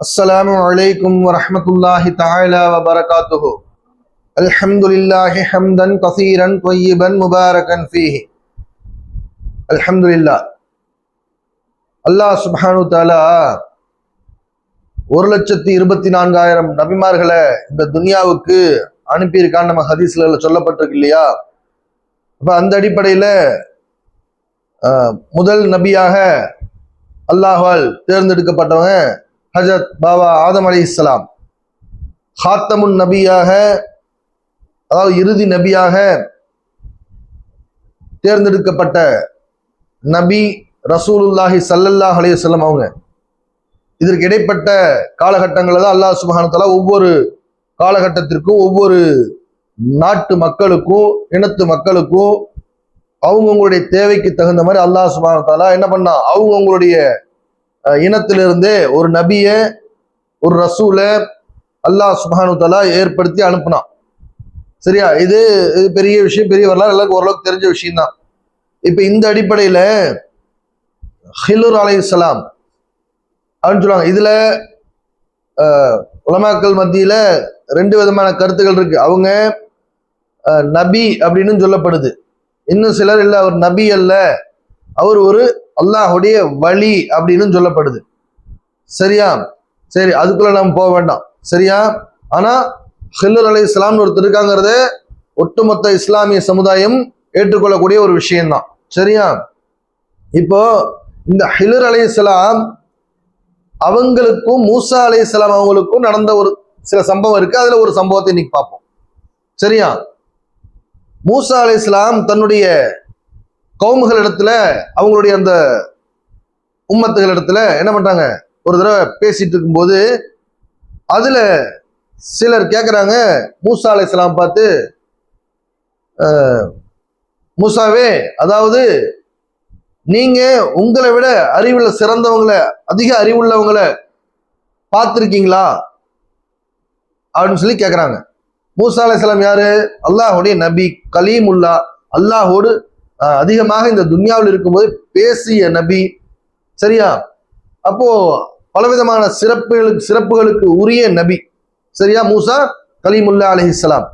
السلام عليكم ورحمة الله تعالى وبركاته الحمد لله حمدا كثيرا طيبا مباركا فيه الحمد لله அல்லாஹ் சுப்ஹானு தாலா ஒரு லட்சத்தி இருபத்தி நான்காயிரம் நபிமார்களை இந்த துனியாவுக்கு அனுப்பியிருக்கான்னு நம்ம ஹதீஸ்ல சொல்லப்பட்டிருக்கு இல்லையா அப்ப அந்த அடிப்படையில ஆஹ், முதல் நபியாக அல்லாஹ்வால் தேர்ந்தெடுக்கப்பட்டவங்க ஹஜரத் பாபா ஆதம் அலி இஸ்லாம் ஹாத்தமுன் நபியாக அதாவது இறுதி நபியாக தேர்ந்தெடுக்கப்பட்ட நபி ரசூலுல்லாஹி சல்லல்லாஹ் அலைஹி செல்லம் அவங்க. இதற்கு இடைப்பட்ட காலகட்டங்களில் தான் அல்லாஹ் சுபஹானத்தாலா ஒவ்வொரு காலகட்டத்திற்கும் ஒவ்வொரு நாட்டு மக்களுக்கும் இனத்து மக்களுக்கும் அவங்கவுங்களுடைய தேவைக்கு தகுந்த மாதிரி அல்லாஹ் சுபஹானத்தாலா என்ன பண்ணா அவங்கவுங்களுடைய இனத்திலிருந்தே ஒரு நபிய ஒரு ரசூல அல்லாஹ் சுபானு தலா ஏற்படுத்தி அனுப்புனான். சரியா? இது இது பெரிய விஷயம் பெரிய வரலாறு எல்லாருக்கும் ஓரளவுக்கு தெரிஞ்ச விஷயம் தான் இந்த அடிப்படையில் ஹிலுர் அலைஹிஸ்ஸலாம் அப்படின்னு சொல்லுவாங்க. இதில் உலமாக்கள் மத்தியில் ரெண்டு விதமான கருத்துக்கள் இருக்கு. அவங்க நபி அப்படின்னு சொல்லப்படுது. இன்னும் சிலர் இல்லை அவர் நபி அல்ல. அவர் ஒரு அல்லாஹுடைய வழி அப்படின்னு சொல்லப்படுது. சரியா? சரி அதுக்குள்ள நம்ம போக வேண்டாம். சரியா? ஆனா ஹில்லர் அலி இஸ்லாம்னு ஒருத்தர் இருக்காங்கிறத ஒட்டுமொத்த இஸ்லாமிய சமுதாயம் ஏற்றுக்கொள்ளக்கூடிய ஒரு விஷயம்தான். சரியா? இப்போ இந்த ஹிலர் அலி இஸ்லாம் அவங்களுக்கும் மூசா அலி இஸ்லாம் அவங்களுக்கும் நடந்த ஒரு சில சம்பவம் இருக்கு. அதுல ஒரு சம்பவத்தை இன்னைக்கு பார்ப்போம். சரியா? மூசா அலை இஸ்லாம் தன்னுடைய கவுமுகள் இடத்துல அவங்களுடைய அந்த உம்மத்துகள் இடத்துல என்ன பண்றாங்க? ஒரு தடவை பேசிட்டு இருக்கும்போது அதுல சிலர் கேட்குறாங்க மூசா அலை இஸ்லாம் பார்த்து மூசாவே அதாவது நீங்க உங்களை விட அறிவில் சிறந்தவங்களை அதிக அறிவுள்ளவங்களை பார்த்துருக்கீங்களா? அப்படின்னு சொல்லி கேட்குறாங்க மூசா அலைஹிஸ்ஸலாம் யாரு? அல்லாஹுடைய நபி கலீமுல்லா. அல்லாஹோடு அதிகமாக இந்த துன்யாவில் இருக்கும்போது பேசிய நபி சரியா? அப்போ பலவிதமான சிறப்புகளுக்கு சிறப்புகளுக்கு உரிய நபி சரியா? மூசா கலிமுல்லா அலைஹிஸ்ஸலாம்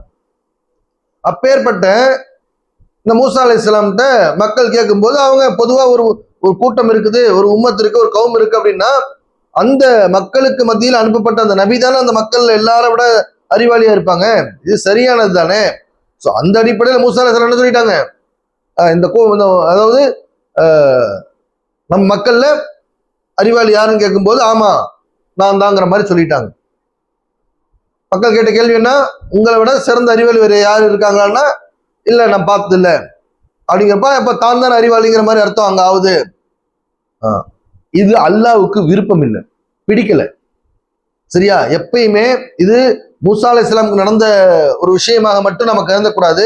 அப்பேற்பட்ட இந்த மூசா அலைஹிஸ்ஸலாம்கிட்ட மக்கள் கேட்கும்போது அவங்க பொதுவாக ஒரு ஒரு கூட்டம் இருக்குது ஒரு உம்மத்து இருக்கு ஒரு கவும் இருக்கு அப்படின்னா அந்த மக்களுக்கு மத்தியில் அனுப்பப்பட்ட அந்த நபி தானே அந்த மக்கள் எல்லாரை விட அறிவாளியா இருப்பாங்க. இது சரியானது தானே ஸோ அந்த அடிப்படையில் மூசா அலைஹிஸ்ஸலாம் என்ன சொல்லிட்டாங்க? இந்த கோ அதாவது நம் மக்கள்ல அறிவாளி யாருன்னு கேட்கும்போது ஆமா நான் தாங்கிற மாதிரி சொல்லிட்டாங்க. மக்கள் கேட்ட கேள்வி என்ன? உங்களை விட சிறந்த அறிவாளி வேறு யார் இருக்காங்கன்னா இல்லை நான் பார்த்தது இல்லை அப்படிங்கிறப்ப இப்ப தான் தானே அறிவாளிங்கிற மாதிரி அர்த்தம் அங்க ஆகுது. இது அல்லாவுக்கு விருப்பம் இல்லை. பிடிக்கல. சரியா? எப்பயுமே இது மூசா அலி இஸ்லாமுக்கு நடந்த ஒரு விஷயமாக மட்டும் நம்ம கருதக்கூடாது.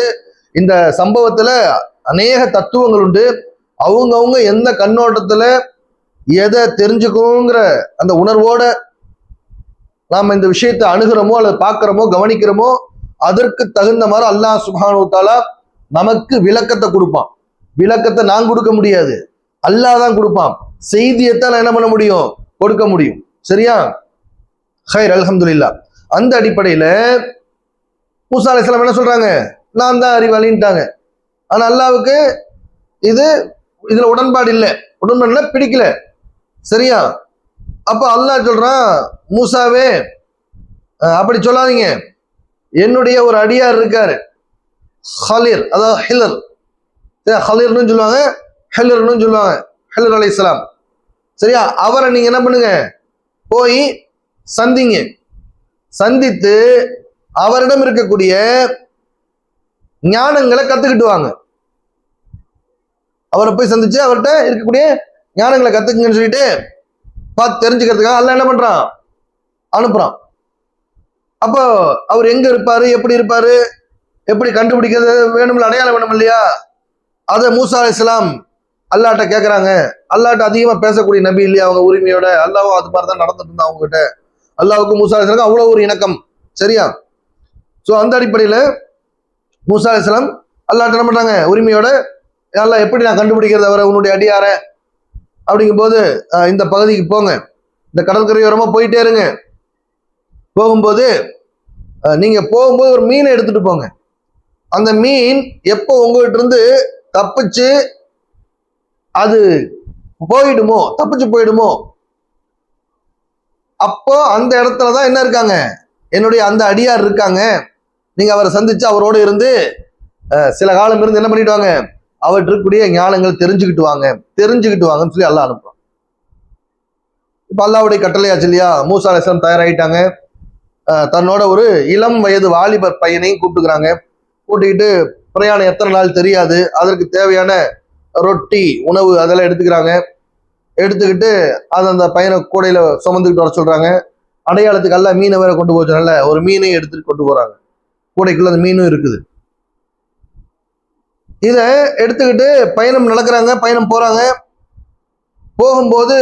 இந்த சம்பவத்துல அநேக தத்துவங்கள் உண்டு. அவங்கவுங்க எந்த கண்ணோட்டத்தில் எதை தெரிஞ்சுக்கணுங்கிற அந்த உணர்வோட நாம் இந்த விஷயத்தை அணுகிறோமோ அல்லது பார்க்குறோமோ கவனிக்கிறோமோ அதற்கு தகுந்த மாதிரி அல்லாஹ் சுபானுத்தாலா நமக்கு விளக்கத்தை கொடுப்பான். விளக்கத்தை நான் கொடுக்க முடியாது. அல்லாஹ் தான் கொடுப்பான். செய்தியைத்தான் நான் என்ன பண்ண முடியும்? கொடுக்க முடியும். சரியா? ஹைர் அலமதுல்லா அந்த அடிப்படையில் மூசா அலிஸ்லாம் என்ன சொல்றாங்க? நான் தான் அறிவாளின்ட்டாங்க. ஆனால் அல்லாவுக்கு இது இதில் உடன்பாடு இல்லை. உடன்பாடு பிடிக்கல. சரியா? அப்போ அல்லாஹ் சொல்கிறான் மூசாவே அப்படி சொல்லாதீங்க. என்னுடைய ஒரு அடியார் இருக்காரு. ஹலிர் அதாவது ஹிலர். ஹலீர்னு ஹலிர்னு சொல்லுவாங்க ஹெலர்னு சொல்லுவாங்க ஹெலர் அலி இஸ்லாம் சரியா? அவரை நீங்கள் என்ன பண்ணுங்க? போய் சந்திங்க. சந்தித்து அவரிடம் இருக்கக்கூடிய ஞானங்களை கத்துக்கிட்டு வாங்க அவரை போய் சந்திச்சு அவர்கிட்ட இருக்கக்கூடிய ஞானங்களை கத்துக்குங்கன்னு சொல்லிட்டு பார்த்து தெரிஞ்சுக்கிறதுக்காக அல்ல என்ன பண்றான்? அனுப்புறான். அப்போ அவர் எங்க இருப்பாரு? எப்படி இருப்பாரு? எப்படி கண்டுபிடிக்கிறது? வேணும்ல அடையாளம் வேணும் இல்லையா? அதை மூசா இஸ்லாம் அல்லாட்ட கேட்குறாங்க அல்லாட்ட அதிகமாக பேசக்கூடிய நபி இல்லையா அவங்க உரிமையோட? அல்லாவும் அது மாதிரி தான் நடந்துட்டு இருந்தா அவங்க அல்லாவுக்கும் அல்லாவுக்கு மூசா அலைஹிஸ்ஸலாம் அவ்வளோ ஒரு இணக்கம். சரியா? ஸோ அந்த அடிப்படையில் மூசா அலிஸ்லாம் அல்லா என்ன பண்ணுறாங்க உரிமையோட அல்லாஹ் எப்படி நான் கண்டுபிடிக்கிறது அவரை? உன்னுடைய அடியார? அப்படிங்கும்போது இந்த பகுதிக்கு போங்க. இந்த கடற்கரையோரமாக போயிட்டே இருங்க. போகும்போது நீங்கள் போகும்போது ஒரு மீனை எடுத்துகிட்டு போங்க. அந்த மீன் எப்போ உங்கள்கிட்ட இருந்து தப்பிச்சு அது போயிடுமோ தப்பிச்சு போயிடுமோ அப்போ அந்த இடத்துல தான் என்ன இருக்காங்க? என்னுடைய அந்த அடியார் இருக்காங்க. நீங்க அவரை சந்திச்சு அவரோடு இருந்து சில காலம் இருந்து என்ன பண்ணிட்டு வாங்க? அவர்கிட்ட ஞானங்கள் தெரிஞ்சுக்கிட்டு வாங்க. தெரிஞ்சுக்கிட்டு வாங்கன்னு சொல்லி அல்லாஹ் அனுப்புறான். இப்ப அல்லாவுடைய கட்டளையாச்சு இல்லையா? மூசா அலிஸ்லாம் தயாராகிட்டாங்க தன்னோட ஒரு இளம் வயது வாலிபர் பையனையும் கூப்பிட்டுக்கிறாங்க. கூட்டிக்கிட்டு பிரயாணம் எத்தனை நாள் தெரியாது. அதற்கு தேவையான ரொட்டி உணவு அதெல்லாம் எடுத்துக்கிறாங்க. எடுத்துக்கிட்டு அதை அந்த பையனை கூடையில சுமந்துக்கிட்டு வர சொல்றாங்க. அடையாளத்துக்கு எல்லாம் மீனை வேற கொண்டு போச்சனால ஒரு மீனையும் எடுத்துட்டு கொண்டு போறாங்க. கூடைக்குள்ள அந்த மீனும் இருக்குது. இதை எடுத்துக்கிட்டு பயணம் நடக்கிறாங்க பயணம் போகிறாங்க போகும்போது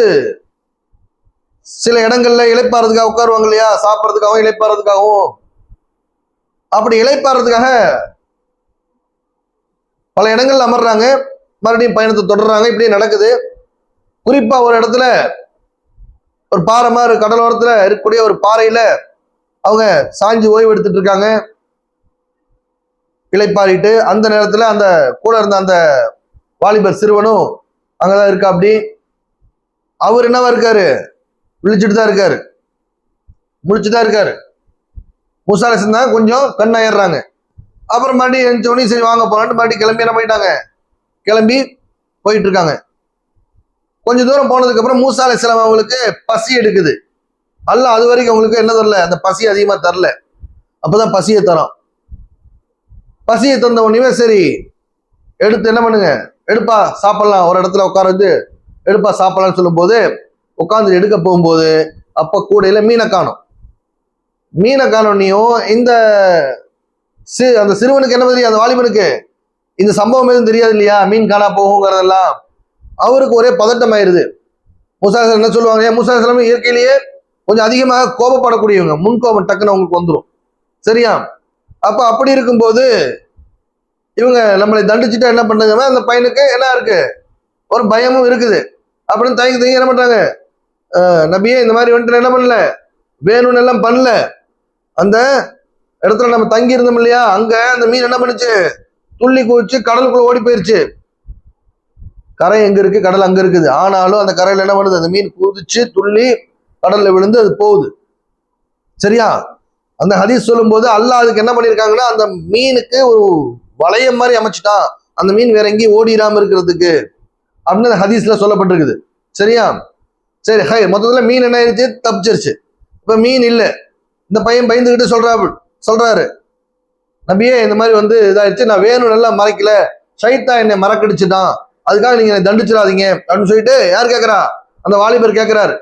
சில இடங்கள்ல இழைப்பாறதுக்காக உட்காருவாங்க இல்லையா? சாப்பிட்றதுக்காகவும் இழைப்பாறதுக்காகவும் அப்படி இழைப்பாடுறதுக்காக பல இடங்கள்ல அமர்றாங்க. மறுபடியும் பயணத்தை தொடர்றாங்க. இப்படியே நடக்குது. குறிப்பா ஒரு இடத்துல ஒரு பாறை மாதிரி கடலோரத்தில் இருக்கக்கூடிய ஒரு பாறையில் அவங்க சாஞ்சி ஓய்வு எடுத்துட்டு இருக்காங்க. இளைப்பாறிட்டு அந்த நேரத்துல அந்த கூட இருந்த அந்த வாலிபர் சிறுவனும் அங்கதான் இருக்கா அப்படி அவர் என்னவா இருக்காரு? விழிச்சுட்டு தான் இருக்காரு. முழிச்சுதான் இருக்காரு. முசாலசன் தான் கொஞ்சம் கண் அப்புறம் மறுபடியும் எழுந்தோடனே சரி வாங்க போலான்ட்டு மறுபடியும் கிளம்பி என்ன பண்ணிட்டாங்க? கிளம்பி போயிட்டு இருக்காங்க கொஞ்ச தூரம் போனதுக்கு அப்புறம் மூசா அலைஹிஸ்ஸலாம் அவங்களுக்கு பசி எடுக்குது. அல்ல அது வரைக்கும் அவங்களுக்கு என்ன தரல? அந்த பசி அதிகமா தரல. அப்பதான் பசியை தரோம். பசியை தந்த உடனே சரி எடுத்து என்ன பண்ணுங்க? எடுப்பா சாப்பிடலாம். ஒரு இடத்துல உட்காந்து எடுப்பா சாப்பிடலாம்னு சொல்லும்போது உட்காந்து எடுக்க போகும்போது அப்போ கூடையில் மீனை காணும். மீனை காணோன்னையும் இந்த சி அந்த சிறுவனுக்கு என்ன தெரியும்? அந்த வாலிபனுக்கு? இந்த சம்பவம் எதுவும் தெரியாது இல்லையா? மீன் காணா போகுங்கிறதெல்லாம். அவருக்கு ஒரே பதட்டம் ஆயிடுது முசாசலம் என்ன சொல்லுவாங்க? ஏன் முசாசலம் இயற்கையிலேயே கொஞ்சம் அதிகமாக கோபப்படக்கூடியவங்க. முன்கோபம் டக்குன்னு அவங்களுக்கு வந்துடும் சரியா? அப்போ அப்படி இருக்கும்போது இவங்க நம்மளை தண்டிச்சுட்டா என்ன பண்ணுங்கன்னா அந்த பையனுக்கு என்ன இருக்கு? ஒரு பயமும் இருக்குது. அப்படின்னு தயங்கி தயங்கி என்ன பண்ணுறாங்க நபியே இந்த மாதிரி வந்துட்டு என்ன பண்ணல? வேணும்னு எல்லாம் பண்ணல. அந்த இடத்துல நம்ம தங்கி இருந்தோம் இல்லையா? அங்க அந்த மீன் என்ன பண்ணுச்சு? துள்ளி குவிச்சு கடலுக்குள்ள ஓடி போயிருச்சு. கரை எங்க இருக்கு? கடல் அங்க இருக்குது. ஆனாலும் அந்த கரையில என்ன பண்ணுது? அந்த மீன் குதிச்சு துள்ளி கடல்ல விழுந்து அது போகுது. சரியா? அந்த ஹதீஸ் சொல்லும்போது அல்லாஹ் அதுக்கு என்ன பண்ணிருக்காங்கன்னா அந்த மீனுக்கு ஒரு வளையம் மாதிரி அமைச்சிட்டான் அந்த மீன் வேற எங்கேயும் ஓடிடாம இருக்கிறதுக்கு அப்படின்னு ஹதீஸ்ல சொல்லப்பட்டிருக்குது. சரியா? சரி ஹை மொத்தத்துல மீன் என்ன ஆயிருச்சு? தப்பிச்சிருச்சு. இப்ப மீன் இல்ல. இந்த பையன் பயந்துகிட்டு சொல்றா சொல்றாரு. நம்பியே இந்த மாதிரி வந்து இதாயிருச்சு. நான் வேணும் நல்லா மறைக்கல. சைத்தா என்னை மறக்கடிச்சுட்டான். அதுக்காக நீங்க என்னை தண்டிச்சிடாதீங்க அப்படின்னு சொல்லிட்டு யார் கேக்குறா? அந்த வாலிபர் கேக்குறாரு.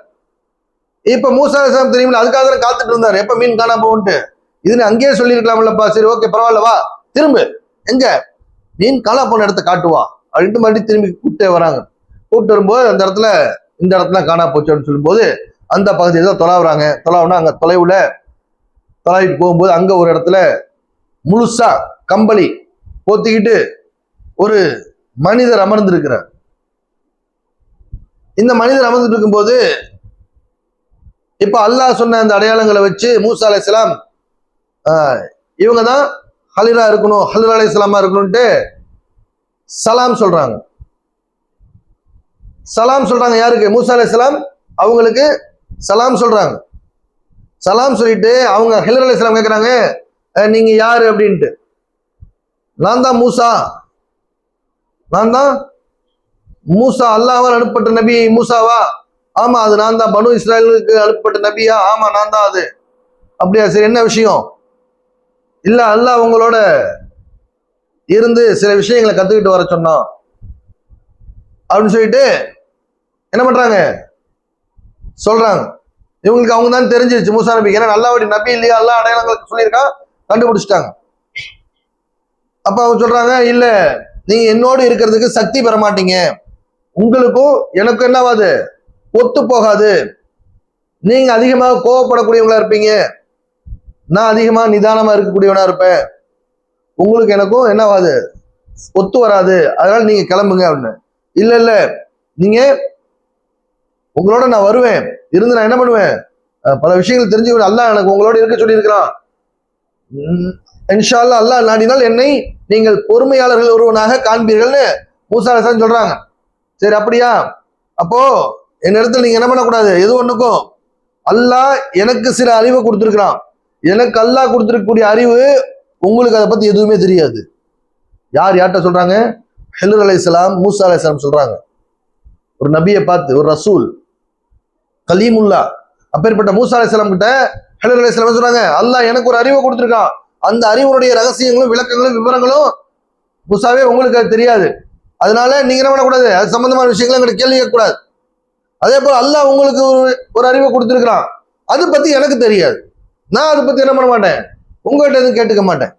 இப்ப மூசா இஸ்லாம் தெரியுமில்ல அதுக்காக தான் காத்துட்டு இருந்தாரு. எப்ப மீன் காணாம போகும்ட்டு இதுன்னு அங்கேயே சொல்லியிருக்கலாம்லப்பா. சரி ஓகே பரவாயில்ல வா. திரும்பு. எங்க? மீன் காலா போன இடத்த காட்டுவா. அப்படின்ட்டு மறுபடியும் திரும்பி கூப்பிட்டே வராங்க. கூப்பிட்டு வரும்போது அந்த இடத்துல இந்த இடத்துல காணா போச்சு அப்படின்னு சொல்லும்போது அந்த பகுதியை தான் தொலாவுறாங்க. தொலாவுனா அங்கே தொலைவுல தொலைவிட்டு போகும்போது அங்கே ஒரு இடத்துல முழுசா கம்பளி போத்திக்கிட்டு ஒரு மனிதர் அமர்ந்திருக்கிறார். இந்த மனிதர் அமர்ந்துட்டு இருக்கும்போது இப்போ அல்லாஹ் சொன்ன அந்த அடையாளங்களை வச்சு மூசா அலைஹிஸ்ஸலாம் ஆஹ் இவங்க தான் ஹலிரா இருக்கணும் ஹலிரா அலைஹிஸ்ஸலாமா இருக்கணும்ட்டு சலாம் சொல்றாங்க. சலாம் சொல்றாங்க யாருக்கு? மூசா அலைஹிஸ்ஸலாம் அவங்களுக்கு சலாம் சொல்றாங்க. சலாம் சொல்லிட்டு அவங்க ஹிலர் அலி இஸ்லாம் கேட்குறாங்க நீங்க யாரு? அப்படின்ட்டு. நான் தான் மூசா. நான் தான் மூசா. அல்லாஹ்வால் அனுப்பப்பட்ட நபி மூசாவா? ஆமா அது நான் தான். பனு இஸ்ராயலுக்கு அனுப்பப்பட்ட நபியா? ஆமா நான் தான் அது. அப்படியா சரி என்ன விஷயம்? இல்ல அல்லாஹ் உங்களோட இருந்து சில விஷயங்களை கத்துக்கிட்டு வர சொன்னான். அப்படின்னு சொல்லிட்டு என்ன பண்றாங்க? சொல்றாங்க. இவங்களுக்கு அவங்க தான் தெரிஞ்சிருச்சு மூசா நபி ஏன்னா நல்லாவடி நபி இல்லையா? எல்லா அடையாளங்களுக்கு சொல்லியிருக்கான் கண்டுபிடிச்சிட்டாங்க. அப்ப அவங்க சொல்றாங்க இல்ல நீங்க என்னோடு இருக்கிறதுக்கு சக்தி பெற மாட்டீங்க உங்களுக்கும் எனக்கும் என்னவாது? ஒத்து போகாது. நீங்க அதிகமாக கோவப்படக்கூடியவங்களா இருப்பீங்க. நான் அதிகமாக நிதானமாக இருக்கக்கூடியவனாக இருப்பேன். உங்களுக்கு எனக்கும் என்னவாது? ஒத்து வராது. அதனால நீங்கள் கிளம்புங்க அப்படின்னு. இல்லை இல்லை. நீங்கள் உங்களோட நான் வருவேன். இருந்து நான் என்ன பண்ணுவேன்? பல விஷயங்கள் தெரிஞ்சு அல்லாஹ் எனக்கு உங்களோட இருக்க சொல்லியிருக்கிறான். இன்ஷால்லா அல்லா அல்லாஹ் நாடினால் என்னை நீங்கள் பொறுமையாளர்கள் ஒருவனாக காண்பீர்கள்னு மூசா சொல்கிறாங்க சொல்றாங்க. சரி அப்படியா? அப்போ என் இடத்துல நீங்க என்ன பண்ணக்கூடாது? எது ஒண்ணுக்கும்? அல்லாஹ் எனக்கு சில அறிவை கொடுத்துருக்குறான். எனக்கு அல்லாஹ் கொடுத்துருக்கக்கூடிய அறிவு உங்களுக்கு அதை பத்தி எதுவுமே தெரியாது. யார் யார்கிட்ட சொல்றாங்க? ஹெலர் இஸ்லாம் மூசா அலைஹிஸ்ஸலாம் சொல்றாங்க. ஒரு நபியை பார்த்து ஒரு ரசூல் கலீமுல்லா அப்பேற்பட்ட மூசா அலைஹிஸ்ஸலாம் கிட்ட ஹெலர் இஸ்லாம் சொல்றாங்க? அல்லாஹ் எனக்கு ஒரு அறிவை கொடுத்துருக்கான் அந்த அறிவுடைய ரகசியங்களும் விளக்கங்களும் விவரங்களும் மூசாவே உங்களுக்கு அது தெரியாது. அதனால நீங்க என்ன பண்ணக்கூடாது? அது சம்பந்தமான விஷயங்களை எங்களுக்கு கேள்வி கேட்கக்கூடாது. அதே போல் அல்லாஹ் உங்களுக்கு ஒரு ஒரு அறிவை கொடுத்துருக்கிறான். அது பத்தி எனக்கு தெரியாது. நான் அதை பற்றி என்ன பண்ண மாட்டேன்? உங்ககிட்ட எதுவும் கேட்டுக்க மாட்டேன்.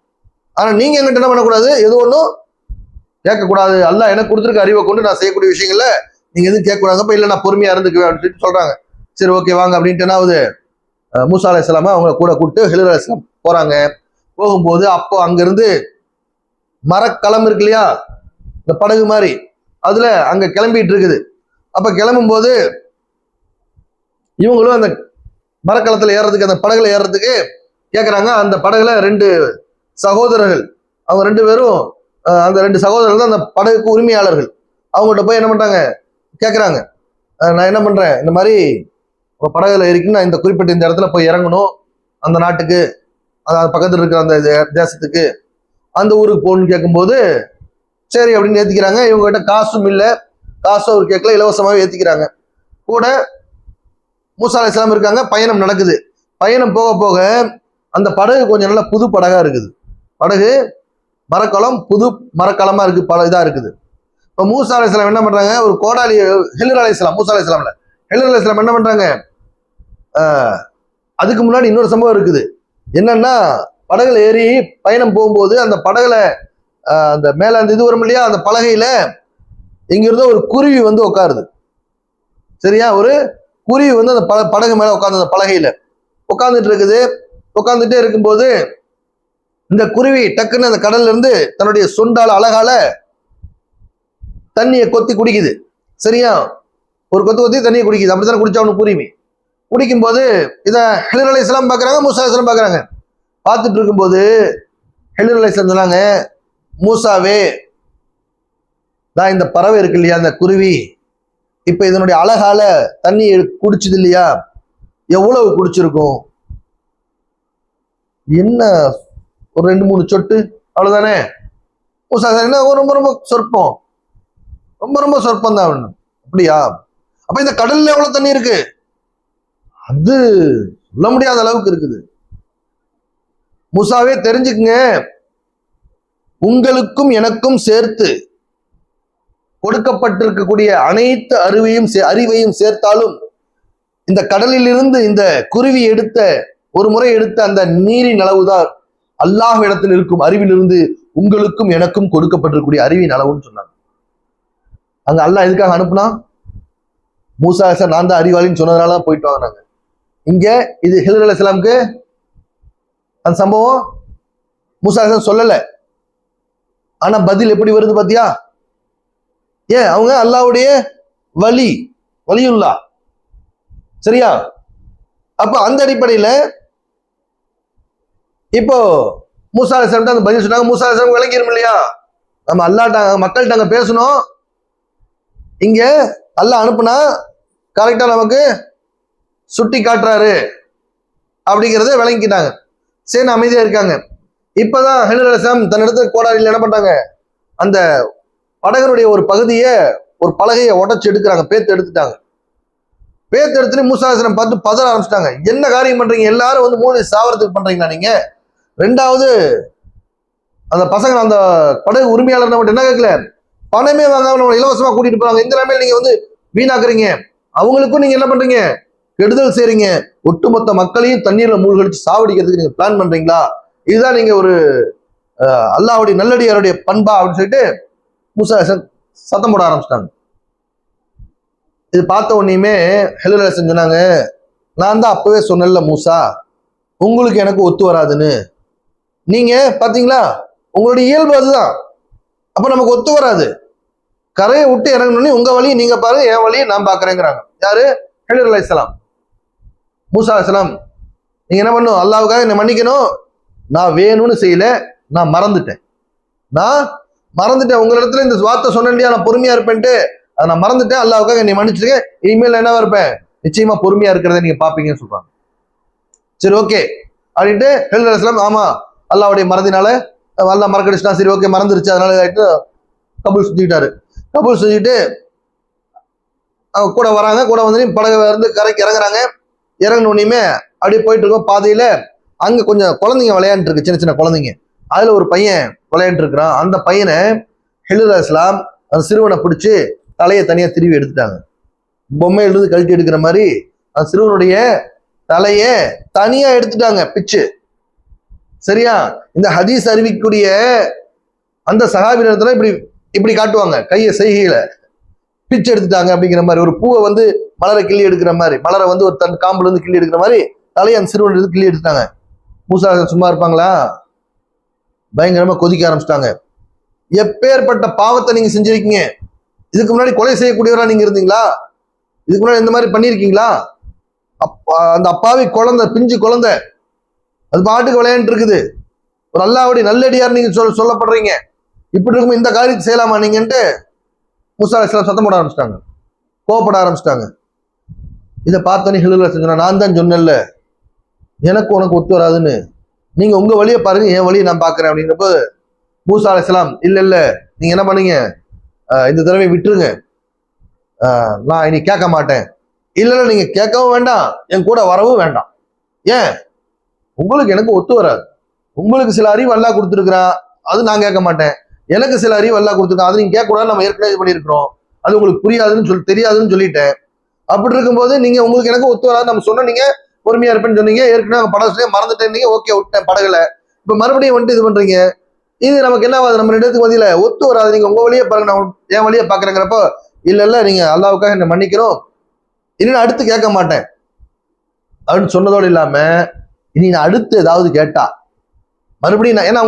ஆனால் நீங்கள் எங்கிட்ட என்ன பண்ணக்கூடாது? எது ஒன்றும் கேட்கக்கூடாது. அல்ல எனக்கு கொடுத்துருக்க அறிவை கொண்டு நான் செய்யக்கூடிய விஷயங்கள்ல நீங்கள் எதுவும் கேட்கக்கூடாது அப்போ இல்லை நான் பொறுமையாக இருந்துக்குவேன் அப்படின்னு சொல்லிட்டு சரி ஓகே வாங்க அப்படின்ட்டு என்ன ஆகுது? அஹ் மூசா அலைஹிஸ்ஸலாம அவங்க கூட கூப்பிட்டு ஹிலர் அலைஹிஸ்ஸலாம் போகிறாங்க போகும்போது அப்போ அங்கேருந்து மரக்கலம் இருக்கு இல்லையா? இந்த படகு மாதிரி. அதில் அங்கே கிளம்பிட்டு இருக்குது. அப்போ கிளம்பும்போது இவங்களும் அந்த மரக்களத்தில் ஏறுறதுக்கு அந்த படகுல ஏறுறதுக்கு கேட்குறாங்க அந்த படகுல ரெண்டு சகோதரர்கள். அவங்க ரெண்டு பேரும் அந்த ரெண்டு சகோதரர்கள் தான் அந்த படகுக்கு உரிமையாளர்கள். அவங்ககிட்ட போய் என்ன பண்ணுறாங்க கேட்குறாங்க நான் என்ன பண்ணுறேன் இந்த மாதிரி உங்க படகுல இருக்குன்னு நான் இந்த குறிப்பிட்ட இந்த இடத்துல போய் இறங்கணும். அந்த நாட்டுக்கு அந்த பக்கத்தில் இருக்கிற அந்த தே- தேசத்துக்கு. அந்த ஊருக்கு போகணும்னு கேட்கும்போது சரி அப்படின்னு ஏற்றிக்கிறாங்க இவங்ககிட்ட காசும் இல்லை. காசும் அவர் கேட்கல. இலவசமாகவே ஏற்றிக்கிறாங்க கூட மூசா அலைஹிஸ்ஸலாம் இருக்காங்க பயணம் நடக்குது. பயணம் போக போக அந்த படகு கொஞ்சம் நல்லா புது படகாக இருக்குது. படகு மரக்கலம் புது மரக்கலமாக இருக்குது பல இதாக இருக்குது. இப்போ மூசா அலைஹிஸ்ஸலாம் என்ன பண்ணுறாங்க ஒரு கோடாலி ஹெலிர் அலைஹிஸ்ஸலாம் மூசா அலைஹிஸ்ஸலாம்ல ஹெலிர் அலைஹிஸ்ஸலாம் என்ன பண்ணுறாங்க அதுக்கு முன்னாடி இன்னொரு சம்பவம் இருக்குது. என்னன்னா படகுல ஏறி பயணம் போகும்போது அந்த படகுல அந்த மேலே அந்த இது வரும் இல்லையா அந்த பலகையில் இங்கிருந்தோ ஒரு குருவி வந்து உட்காருது சரியா? ஒரு குருவி வந்து அந்த பல படகு மேல உட்காந்து அந்த பலகையில. உட்காந்துட்டு இருக்குது. உட்காந்துட்டே இருக்கும்போது இந்த குருவி டக்குன்னு அந்த கடல்ல இருந்து தன்னுடைய சொண்டால அழகால தண்ணியை கொத்தி குடிக்குது. சரியா? ஒரு கொத்து கொத்தி தண்ணியை குடிக்குது. அப்படித்தானே குடிச்சா அவனு குருவி? குடிக்கும்போது இதை ஹெலிர் அலை இஸ்லாம் பார்க்குறாங்க மூசா இஸ்லாம் பார்க்குறாங்க பார்த்துட்டு இருக்கும்போது ஹெலிர் அலை இஸ்லாம் சொன்னாங்க மூசாவே நான் இந்த பறவை இருக்கு இல்லையா அந்த குருவி? இப்ப இதனுடைய அழகால தண்ணி குடிச்சது இல்லையா? எவ்வளவு குடிச்சிருக்கும்? என்ன? ஒரு ரெண்டு மூணு சொட்டு? அவ்வளவுதானே? மூசா என்ன ரொம்ப ரொம்ப சொற்பம். ரொம்ப ரொம்ப சொற்பம் தான். அப்படியா? அப்ப இந்த கடல்ல எவ்வளவு தண்ணி இருக்கு? அது சொல்ல முடியாத அளவுக்கு இருக்குது. முசாவே தெரிஞ்சுக்குங்க. உங்களுக்கும் எனக்கும் சேர்த்து கொடுக்கப்பட்டிருக்கக்கூடிய அனைத்து அறிவையும் சே- அறிவையும் சேர்த்தாலும் இந்த கடலிலிருந்து இந்த குருவி எடுத்த ஒரு முறை எடுத்த அந்த நீரின் அளவுதான் அல்லாஹ் இடத்தில் இருக்கும் அறிவிலிருந்து உங்களுக்கும் எனக்கும் கொடுக்கப்பட்டிருக்கக்கூடிய அறிவின் அளவுன்னு சொன்னாங்க. அங்க அல்லாஹ் எதுக்காக அனுப்புனா? மூசா சார் நான் தான் அறிவாளின்னு சொன்னதுனால தான் போயிட்டு வாங்கினாங்க இங்க இது ஹிலர் அலைஹிஸ்ஸலாமுக்கு அந்த சம்பவம் மூசா சொல்லலை சொல்லல. ஆனா பதில் எப்படி வருது பாத்தியா? ஏன் அவங்க அல்லாவுடைய வலி வலியுல்லா. சரியா? அப்ப அந்த அடிப்படையில இப்போ மூசா அலிஸ்லாம் அந்த பதில் சொன்னாங்க. மூசா அலிஸ்லாம் விளங்கிடும் இல்லையா? நம்ம அல்லாட்ட மக்கள்கிட்ட அங்க பேசணும். இங்க அல்லாஹ் அனுப்புனா கரெக்டா நமக்கு சுட்டி காட்டுறாரு அப்படிங்கிறத விளங்கிக்கிட்டாங்க. சரி அமைதியா இருக்காங்க. இப்பதான் ஹெலிர் அலிஸ்லாம் தன்னிடத்துல கோடாரியில் என்ன பண்ணாங்க அந்த படகருடைய ஒரு பகுதியை ஒரு பலகையை உடச்சி எடுக்கிறாங்க பேத்து எடுத்துட்டாங்க. பேத்து எடுத்துட்டு மூசாசனம் பார்த்து பதற ஆரம்பிச்சிட்டாங்க. என்ன காரியம் பண்றீங்க? எல்லாரும் வந்து மூணு சாவரத்துக்கு பண்றீங்களா நீங்க? ரெண்டாவது அந்த பசங்க அந்த படகு உரிமையாளர் மட்டும் என்ன கேட்கல? பணமே வாங்காம நம்ம இலவசமா கூட்டிட்டு போறாங்க. இந்த நிலைமையில நீங்க வந்து வீணாக்குறீங்க? அவங்களுக்கும் நீங்க என்ன பண்றீங்க? கெடுதல் செய்றீங்க. ஒட்டுமொத்த மக்களையும் தண்ணீர்ல மூழ்கடிச்சு சாவடிக்கிறதுக்கு நீங்க பிளான் பண்றீங்களா? இதுதான் நீங்க ஒரு அல்லாவுடைய நல்லடியாருடைய பண்பா அப்படின்னு சொல்லிட்டு மூசா சத்தம் போட ஆரம்பிச்சிட்டாங்க. இது பார்த்த உடனேயுமே ஹெலில் சொன்னாங்க நான் தான் அப்பவே சொன்னேன்ல மூசா உங்களுக்கு எனக்கு ஒத்து வராதுன்னு. நீங்க பாத்தீங்களா உங்களுடைய இயல்பு அதுதான். அப்ப நமக்கு ஒத்து வராது. கரையை விட்டு இறங்கணும்னு உங்க வழியை நீங்க பாருங்க என் வழியை நான் பாக்குறேங்கிறாங்க யாரு? அலி இஸ்லாம் மூசா அலைஹிஸ்ஸலாம் நீங்க என்ன பண்ணும்? அல்லாவுக்காக என்னை மன்னிக்கணும். நான் வேணும்னு செய்யல நான் மறந்துட்டேன். நான் மறந்துட்டேன். உங்களிடத்துல இந்த வார்த்தை சொன்னேன் இல்லையா நான் பொறுமையா இருப்பேன்ட்டு. அதை நான் மறந்துட்டேன். அல்லாவுக்காக நீ மன்னிச்சிருக்கேன் இனிமேல் என்னவா இருப்பேன் நிச்சயமா பொறுமையா இருக்கிறத நீங்க பாப்பீங்கன்னு சொல்றாங்க. சரி ஓகே அப்படின்ட்டு ஹெலிர் அலைஹிஸ்ஸலாம் ஆமா அல்லாவுடைய மறந்தினால அல்லா மறக்கடிச்சுனா சரி ஓகே மறந்துருச்சு. அதனால ஆயிட்டு கபூல் செஞ்சுக்கிட்டாரு கபூல் செஞ்சுட்டு அவங்க கூட வராங்க. கூட வந்து படகு வந்து கரைக்கு இறங்குறாங்க. இறங்கினோடனையுமே அப்படியே போயிட்டு இருக்கோம். பாதையில அங்க கொஞ்சம் குழந்தைங்க விளையாண்டுருக்கு சின்ன சின்ன குழந்தைங்க. அதுல ஒரு பையன் விளையாண்டு இருக்கிறான் அந்த பையனை ஹெலிர் இஸ்லாம் அந்த சிறுவனை பிடிச்சி தலையை தனியாக திருவி எடுத்துட்டாங்க. பொம்மையிலிருந்து கழட்டி எடுக்கிற மாதிரி அந்த சிறுவனுடைய தலையை தனியாக எடுத்துட்டாங்க பிச்சு. சரியா? இந்த ஹதீஸ் அறிவிக்கூடிய அந்த சகாபினத்தில் இப்படி இப்படி காட்டுவாங்க. கையை செய்கையில பிச்சு எடுத்துட்டாங்க அப்படிங்கிற மாதிரி. ஒரு பூவை வந்து மலரை கிள்ளி எடுக்கிற மாதிரி மலரை வந்து ஒரு தன் காம்புல இருந்து கிள்ளி எடுக்கிற மாதிரி தலையை அந்த சிறுவன் இருந்து கிள்ளி எடுத்துட்டாங்க. மூசா சும்மா இருப்பாங்களா? பயங்கரமா கொதிக்க ஆரம்பிச்சிட்டாங்க. எப்பேற்பட்ட பாவத்தை நீங்க செஞ்சிருக்கீங்க? இதுக்கு முன்னாடி கொலை செய்யக்கூடியவரா நீங்க இருந்தீங்களா? இதுக்கு முன்னாடி இந்த மாதிரி பண்ணியிருக்கீங்களா அப்பா அந்த அப்பாவி குழந்தை பிஞ்சு குழந்தை. அது பாட்டுக்கு விளையாண்டு இருக்குது ஒரு அல்லாவுடைய நல்லடியார் நீங்க சொல் சொல்லப்படுறீங்க. இப்படி இருக்கும் இந்த காரியத்தை செய்யலாமா நீங்கன்ட்டு முசா அலிஸ்லாம் சத்தம் போட ஆரம்பிச்சிட்டாங்க. கோவப்பட ஆரம்பிச்சிட்டாங்க. இதை பார்த்தோன்னே ஹிலுல செஞ்சோன்னா நான் தான் சொன்னேன்ல. எனக்கு உனக்கு ஒத்து வராதுன்னு. நீங்க உங்க வழியை பாருங்க என் வழியை நான் பாக்குறேன் அப்படிங்கிறப்போ மூசா அலிஸ்லாம் இல்ல இல்ல நீங்க என்ன பண்ணீங்க? இந்த தடவை விட்டுருங்க. நான் இனி கேட்க மாட்டேன். இல்ல இல்ல நீங்க கேட்கவும் வேண்டாம் என் கூட வரவும் வேண்டாம். ஏன்? உங்களுக்கு எனக்கு ஒத்து வராது. உங்களுக்கு சில அறிவு அல்லா கொடுத்துருக்குறான் அது நான் கேட்க மாட்டேன். எனக்கு சில அறிவு அல்லா கொடுத்துருக்கான் அது நீங்க கேட்கக்கூடாது நம்ம ஏற்கனவே இது பண்ணியிருக்கிறோம். அது உங்களுக்கு புரியாதுன்னு சொல்லி தெரியாதுன்னு சொல்லிட்டேன். அப்படி இருக்கும்போது நீங்க உங்களுக்கு எனக்கு ஒத்து வராது நம்ம சொன்ன நீங்க பொறுமையா இருப்பேன்னு சொன்னீங்க. ஏற்கனவே படகு மறந்துட்டேன் நீங்க ஓகே விட்டேன். படகுல. இப்ப மறுபடியும் வந்துட்டு இது பண்றீங்க. இது நமக்கு என்ன ஆகுது? நம்ம ரெண்டு இடத்துக்கு மதியில ஒத்து வராது. நீங்க உங்க வழியே பாருங்க. நான் என் வழியை பாக்குறேங்கிறப்போ இல்ல இல்ல நீங்க அல்லாவுக்காக என்ன மன்னிக்கிறோம் இனி நான் அடுத்து கேட்க மாட்டேன். அப்படின்னு சொன்னதோடு இல்லாம இனி நான் அடுத்து ஏதாவது கேட்டா மறுபடியும் நான் ஏன்னா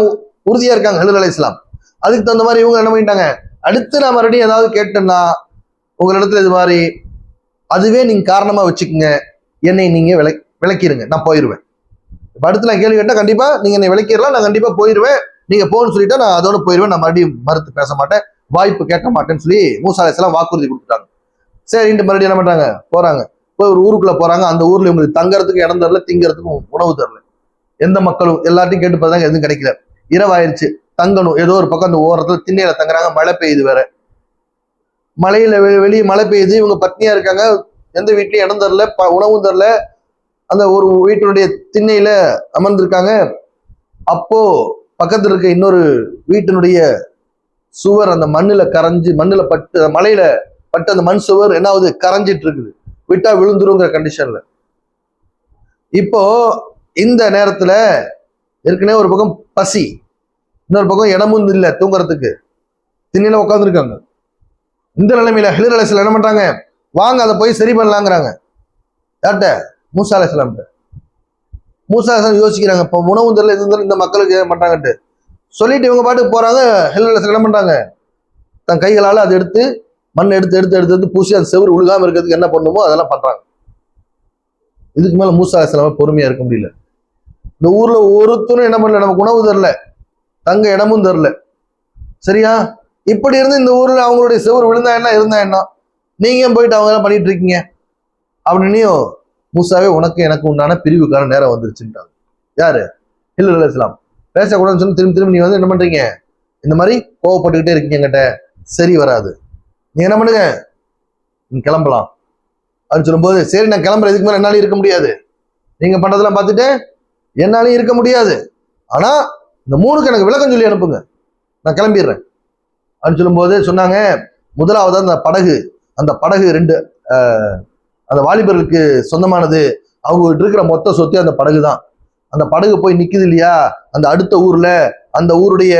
உறுதியா இருக்காங்க ஹலல் அலி இஸ்லாம். அதுக்கு தகுந்த மாதிரி இவங்க என்ன பண்ணிட்டாங்க? அடுத்து நான் மறுபடியும் ஏதாவது கேட்டேன்னா உங்களிடத்துல இது மாதிரி அதுவே நீங்க காரணமா வச்சுக்கோங்க. என்னை நீங்க விலை விளக்கிருங்க நான் போயிடுவேன் படத்தில் அடுத்து நான் கேள்வி கேட்டால் கண்டிப்பாக நீங்கள் என்னை விளக்கிடலாம் நான் கண்டிப்பாக போயிடுவேன் நீங்கள் போகணும்னு சொல்லிட்டா நான் அதோட போயிடுவேன் நான் மறுபடியும் மறுத்து பேச மாட்டேன் வாய்ப்பு கேட்க மாட்டேன்னு சொல்லி மூசாலேஸ்லாம் வாக்குறுதி கொடுத்துட்டாங்க. சரின்ட்டு மறுபடியும் என்ன பண்ணுறாங்க போகிறாங்க போய் ஒரு ஊருக்குள்ளே போகிறாங்க அந்த ஊரில் இவங்களுக்கு தங்கறதுக்கு இடம் தரல திங்கிறதுக்கும் உணவு தரல. எந்த மக்களும் எல்லாத்தையும் கேட்டு பார்த்தாங்க எதுவும் கிடைக்கல. இரவாயிருச்சு தங்கணும். ஏதோ ஒரு பக்கம் அந்த ஓரத்தில் திண்ணையில தங்குறாங்க மழை பெய்யுது வேற. மழையில வெ- வெளியே மழை பெய்யுது இவங்க பத்னியாக இருக்காங்க எந்த வீட்லையும் இடம் தரல ப- உணவும் தரல. அந்த ஒரு வீட்டினுடைய திண்ணையில அமர்ந்திருக்காங்க. அப்போ பக்கத்தில் இருக்க இன்னொரு வீட்டினுடைய சுவர் அந்த மண்ணில் கரைஞ்சு மண்ணில் பட்டு அந்த மலையில பட்டு அந்த மண் சுவர் என்னாவது கரைஞ்சிட்டு இருக்குது விட்டா விழுந்துருங்கிற கண்டிஷன்ல இப்போ இந்த நேரத்துல ஏற்கனவே ஒரு பக்கம் பசி இன்னொரு பக்கம் இடமும் இல்லை தூங்குறதுக்கு. திண்ணில உட்காந்துருக்காங்க இந்த நிலைமையில ஹிலர் அலைசல் என்ன பண்றாங்க? வாங்க அதை போய் சரி பண்ணலாங்கிறாங்க. யார்கிட்ட? மூசா அலிஸ்லாம்கிட்ட மூசா அலிஸ்லாம் யோசிக்கிறாங்க இப்போ உணவு தெரியல இது தெரியல இந்த மக்களுக்கு ஏன் சொல்லிட்டு இவங்க பாட்டுக்கு போறாங்க ஹெல்ல என்ன பண்றாங்க? தன் கைகளால் அதை எடுத்து மண் எடுத்து எடுத்து எடுத்து எடுத்து பூசி அந்த செவ்வறு உழுகாம இருக்கிறதுக்கு என்ன பண்ணுமோ அதெல்லாம் பண்றாங்க. இதுக்கு மேல மூசா அலிஸ்லாம பொறுமையா இருக்க முடியல. இந்த ஊர்ல ஒருத்தரும் என்ன பண்ணல நமக்கு உணவு தரல தங்க இடமும் தரல. சரியா? இப்படி இருந்து இந்த ஊர்ல அவங்களுடைய செவ்வறு விழுந்தா என்ன இருந்தா என்ன? நீங்க போயிட்டு அவங்க எல்லாம் பண்ணிட்டு இருக்கீங்க? அப்படின்னையும் மூசாவே உனக்கு எனக்கு உண்டான பிரிவுக்கான நேரம் வந்துருச்சுட்டாங்க யாரு? இல்ல இஸ்லாம் பேசக்கூடாதுன்னு சொல்லி திரும்பி திரும்பி நீ வந்து என்ன பண்றீங்க? இந்த மாதிரி கோவப்பட்டுக்கிட்டே இருக்கீங்க என்கிட்ட. சரி வராது. நீங்க என்ன பண்ணுங்க? நீங்க கிளம்பலாம். அப்படின்னு சொல்லும்போது சரி நான் கிளம்புறேன். இதுக்கு மேலே என்னாலையும் இருக்க முடியாது. நீங்க பண்றதெல்லாம் பார்த்துட்டு என்னாலையும் இருக்க முடியாது. ஆனா இந்த மூணுக்கு எனக்கு விளக்கம் சொல்லி அனுப்புங்க. நான் கிளம்பிடுறேன். அப்படின்னு சொல்லும்போது சொன்னாங்க முதலாவது அந்த படகு. அந்த படகு ரெண்டு அந்த வாலிபர்களுக்கு சொந்தமானது. அவங்க இருக்கிற மொத்த சொத்து அந்த படகு தான் அந்த படகு போய் நிக்குது இல்லையா? அந்த அடுத்த ஊர்ல அந்த ஊருடைய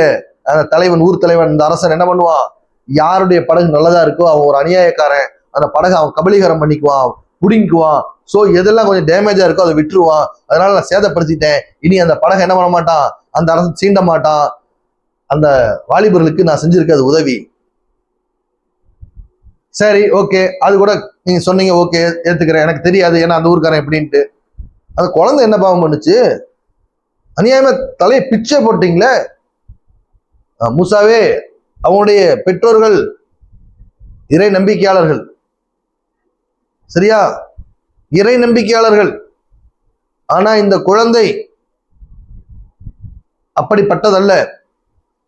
அந்த தலைவன் ஊர் தலைவன் அந்த அரசன் என்ன பண்ணுவான்? யாருடைய படகு நல்லதா இருக்கோ அவன் ஒரு அநியாயக்காரன். அந்த படகு அவன் கபலீகரம் பண்ணிக்குவான் புடிங்குவான் ஸோ எதெல்லாம் கொஞ்சம் டேமேஜா இருக்கோ அதை விட்டுருவான். அதனால நான் சேதப்படுத்திட்டேன். இனி அந்த படகு என்ன பண்ண மாட்டான்? அந்த அரசன் சீண்ட மாட்டான். அந்த வாலிபர்களுக்கு நான் செஞ்சிருக்கிறது உதவி. சரி ஓகே அது கூட நீங்க சொன்னீங்க ஓகே ஏத்துக்கிறேன். எனக்கு தெரியாது ஏன்னா அந்த ஊருக்காரன் எப்படின்ட்டு. அந்த குழந்தை என்ன பாவம் பண்ணுச்சு? அநியாயமா தலையை பிச்சை போட்டீங்களே? மூசாவே அவங்களுடைய பெற்றோர்கள் இறை நம்பிக்கையாளர்கள். சரியா? இறை நம்பிக்கையாளர்கள். ஆனா இந்த குழந்தை அப்படிப்பட்டதல்ல.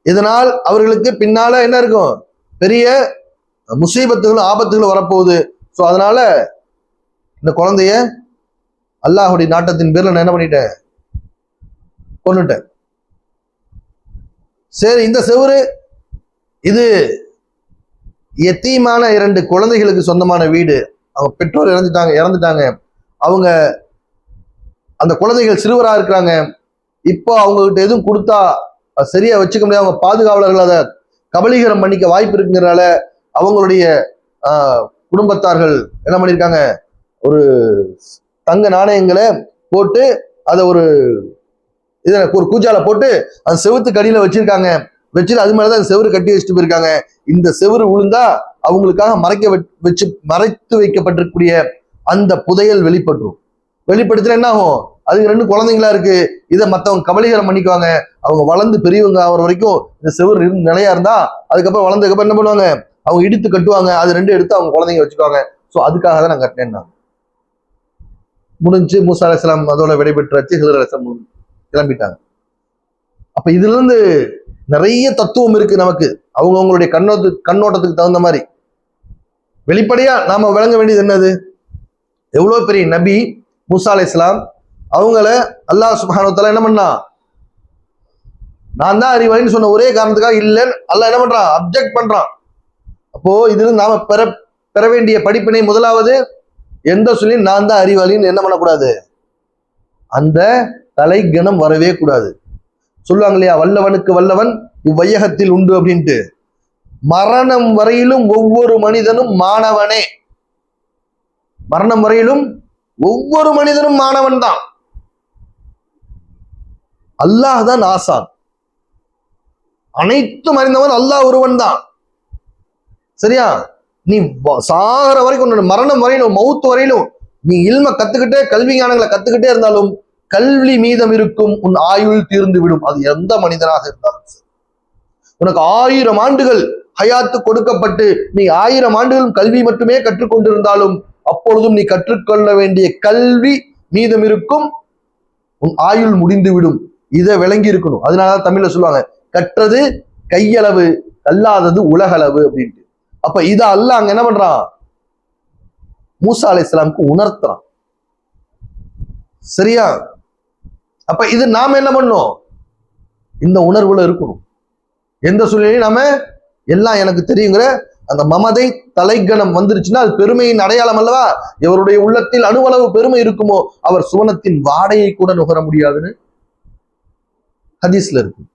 இதனால் அவர்களுக்கு பின்னால என்ன இருக்கும்? பெரிய முசீபத்துகளும் ஆபத்துகளும் வரப்போகுது. ஸோ அதனால இந்த குழந்தைய அல்லாஹுடைய நாட்டத்தின் பேர்ல நான் என்ன பண்ணிட்டேன்? கொண்டுட்டேன் சரி இந்த செவரு இது எத்தீமான இரண்டு குழந்தைகளுக்கு சொந்தமான வீடு. அவங்க பெற்றோர் இறந்துட்டாங்க இறந்துட்டாங்க. அவங்க அந்த குழந்தைகள் சிறுவரா இருக்கிறாங்க. இப்போ அவங்க கிட்ட எதுவும் கொடுத்தா அது சரியா வச்சுக்க முடியாது. அவங்க பாதுகாவலர்கள் அதை கபலீகரம் பண்ணிக்க வாய்ப்பு இருக்குங்கிறனால அவங்களுடைய ஆஹ், குடும்பத்தார்கள் என்ன பண்ணியிருக்காங்க ஒரு தங்க நாணயங்களை போட்டு அதை ஒரு இதை ஒரு கூச்சால போட்டு அந்த செவுத்துக்கு அடியில வச்சிருக்காங்க. வச்சுட்டு அது மேலதான் அந்த செவுரு கட்டி வச்சுட்டு போயிருக்காங்க. இந்த செவுரு விழுந்தா அவங்களுக்காக மறைக்க வச்சு மறைத்து வைக்கப்பட்டிருக்கக்கூடிய அந்த புதையல் வெளிப்பட்டுரும் வெளிப்படுத்தினா என்ன ஆகும்? அதுக்கு ரெண்டு குழந்தைங்களா இருக்கு. இதை மற்றவங்க கபலீகரம் பண்ணிக்குவாங்க. அவங்க வளர்ந்து பெரியவங்க ஆகிற வரைக்கும் இந்த செவுரு நிலையா இருந்தா அதுக்கப்புறம் வளர்ந்ததுக்கப்புறம் என்ன பண்ணுவாங்க? அவங்க இடித்து கட்டுவாங்க. அது ரெண்டு எடுத்து அவங்க குழந்தைங்க வச்சுக்குவாங்க. ஸோ அதுக்காக தான் நான் கட்டினேன்னா நான். முடிஞ்சு மூசா அலிஸ்லாம் அதோட விடைபெற்றாச்சு ஹிதர் அலிஸ்லாம் கிளம்பிட்டாங்க. அப்ப இதுல இருந்து நிறைய தத்துவம் இருக்கு நமக்கு. அவங்கவுங்களுடைய கண்ணோட்டு கண்ணோட்டத்துக்கு தகுந்த மாதிரி. வெளிப்படையா நாம விளங்க வேண்டியது என்னது? எவ்வளோ பெரிய நபி மூசா இஸ்லாம் அவங்கள அல்லாஹ் சுப்ஹானஹு என்ன பண்ணா? நான் தான் அறிவாளின்னு சொன்ன ஒரே காரணத்துக்காக இல்லைன்னு அல்ல என்ன பண்றான்? அப்ஜெக்ட் பண்றான். அப்போ இதுல நாம பெற பெற வேண்டிய படிப்பினை முதலாவது எந்த சொல்லி நான் தான் அறிவாளின்னு என்ன பண்ணக்கூடாது? அந்த தலை கணம் வரவே கூடாது. சொல்லுவாங்க இல்லையா? வல்லவனுக்கு வல்லவன் இவ்வையகத்தில் உண்டு அப்படின்ட்டு. மரணம் வரையிலும் ஒவ்வொரு மனிதனும் மாணவனே. மரணம் வரையிலும் ஒவ்வொரு மனிதனும் மாணவன் தான். அல்லாஹ் தான் ஆசான். அனைத்தும் அறிந்தவன் அல்லாஹ் ஒருவன் தான். சரியா? நீ வ- சாகர வரைக்கும் உன்னோட மரணம் வரையிலும் மவுத்து வரையிலும் நீ இல்ம கத்துக்கிட்டே கல்வி ஞானங்களை கத்துக்கிட்டே இருந்தாலும் கல்வி மீதம் இருக்கும் உன் ஆயுள் தீர்ந்து விடும். அது எந்த மனிதனாக இருந்தாலும் உனக்கு ஆயிரம் ஆண்டுகள் ஹயாத்து கொடுக்கப்பட்டு நீ ஆயிரம் ஆண்டுகளும் கல்வி மட்டுமே கற்றுக்கொண்டிருந்தாலும் அப்பொழுதும் நீ கற்றுக்கொள்ள வேண்டிய கல்வி மீதம் இருக்கும் உன் ஆயுள் முடிந்து விடும். இதை விளங்கி இருக்கணும். அதனாலதான் தமிழ்ல சொல்லுவாங்க கற்றது கையளவு கல்லாதது உலகளவு அப்படின்ட்டு. அப்ப இத அல்ல அங்க என்ன பண்றான்? மூசா அலை உணர்த்துறான். சரியா? அப்ப இது நாம என்ன பண்ணும் இந்த உணர்வுல இருக்கணும். எந்த சூழ்நிலையும் நாம எல்லாம் எனக்கு தெரியுங்கிற அந்த மமதை தலைக்கணம் வந்துருச்சுன்னா அது பெருமையின் அடையாளம் அல்லவா? இவருடைய உள்ளத்தில் அணுவளவு பெருமை இருக்குமோ? அவர் சுவனத்தின் வாடையை கூட நுகர முடியாதுன்னு ஹதீஸ்ல இருக்கும்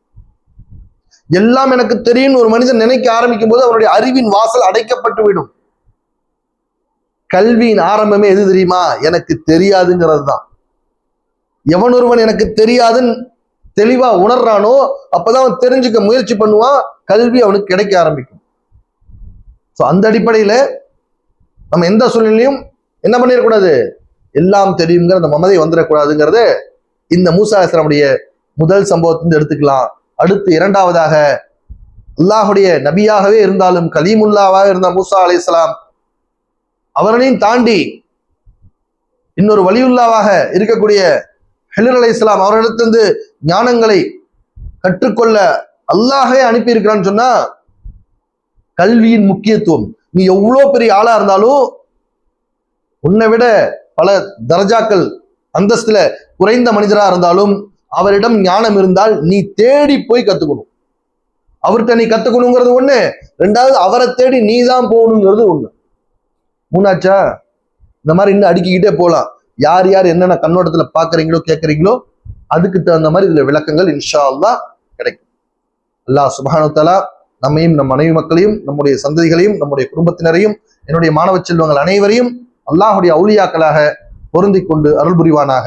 எல்லாம் எனக்கு தெரியும் ஒரு மனிதன் நினைக்க ஆரம்பிக்கும் போது அவருடைய அறிவின் வாசல் அடைக்கப்பட்டு விடும். கல்வியின் ஆரம்பமே எது தெரியுமா? எனக்கு தெரியாதுங்கிறது தான். எவன் ஒருவன் எனக்கு தெரியாதுன்னு தெளிவா உணர்றானோ அப்பதான் அவன் தெரிஞ்சுக்க முயற்சி பண்ணுவான் கல்வி அவனுக்கு கிடைக்க ஆரம்பிக்கும். ஸோ அந்த அடிப்படையில நம்ம எந்த சூழ்நிலையும் என்ன பண்ணிடக்கூடாது? எல்லாம் தெரியுங்கிற அந்த மமதை வந்துடக்கூடாதுங்கிறது இந்த மூசா முதல் சம்பவத்திலிருந்து எடுத்துக்கலாம். அடுத்து இரண்டாவதாக அல்லாஹுடைய நபியாகவே இருந்தாலும் கலீமுல்லாவாக இருந்த மூசா இஸ்லாம் அவர்களையும் தாண்டி இன்னொரு வலியுல்லாவாக இருக்கக்கூடிய ஹெலிர் அலை இஸ்லாம் அவரிடத்திலிருந்து ஞானங்களை கற்றுக்கொள்ள அல்லாஹே அனுப்பியிருக்கிறான்னு சொன்னா கல்வியின் முக்கியத்துவம். நீ எவ்வளோ பெரிய ஆளா இருந்தாலும் உன்னை விட பல தரஜாக்கள் அந்தஸ்துல குறைந்த மனிதரா இருந்தாலும் அவரிடம் ஞானம் இருந்தால் நீ தேடி போய் கத்துக்கணும். அவர்கிட்ட நீ கத்துக்கணுங்கிறது ஒண்ணு. ரெண்டாவது அவரை தேடி நீ தான் போகணுங்கிறது ஒண்ணு. மூணாச்சா? இந்த மாதிரி இன்னும் அடுக்கிக்கிட்டே போகலாம் யார் யார் என்னென்ன கண்ணோட்டத்துல பாக்குறீங்களோ கேட்குறீங்களோ அதுக்கு தகுந்த மாதிரி இதுல விளக்கங்கள் இன்ஷா அல்லா கிடைக்கும். அல்லாஹ் சுபானுத்தலா நம்மையும் நம் மனைவி மக்களையும் நம்முடைய சந்ததிகளையும் நம்முடைய குடும்பத்தினரையும் என்னுடைய மாணவ செல்வங்கள் அனைவரையும் அல்லாஹுடைய அவுளியாக்களாக பொருந்தி கொண்டு அருள் புரிவானாக.